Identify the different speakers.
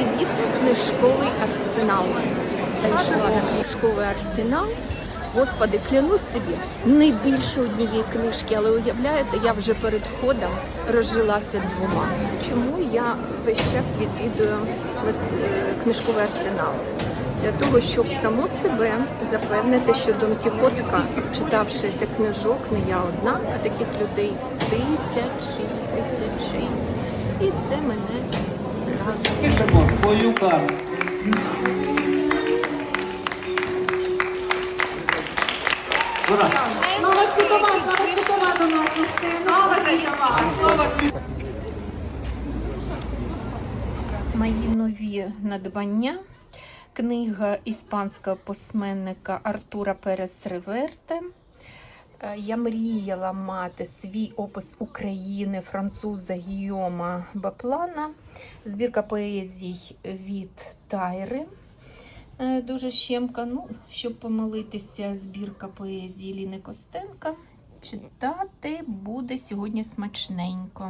Speaker 1: Привіт, книжковий арсенал. Зайшла на книжковий арсенал. Господи, клянусь собі, не більше однієї книжки, але уявляєте, я вже перед входом розжилася двома. Чому я весь час відвідую е, книжковий арсенал? Для того, щоб само себе запевнити, що Дон Кіхотка, читавшися книжок, не я одна, а таких людей тисячі, тисячі. І це мене.
Speaker 2: Пишемо свою карту. Ура!
Speaker 3: Нова світова, нова світова до нас на сцену.
Speaker 1: Мої нові надбання. Книга іспанського письменника Артура Перес Реверте. Е, Я мріяла мати свій опис України француза Гійома Баплана. Збірка поезій від Тайри. Е, Дуже щемка. Ну, щоб помилитися, збірка поезії Ліни Костенка. Читати буде сьогодні смачненько.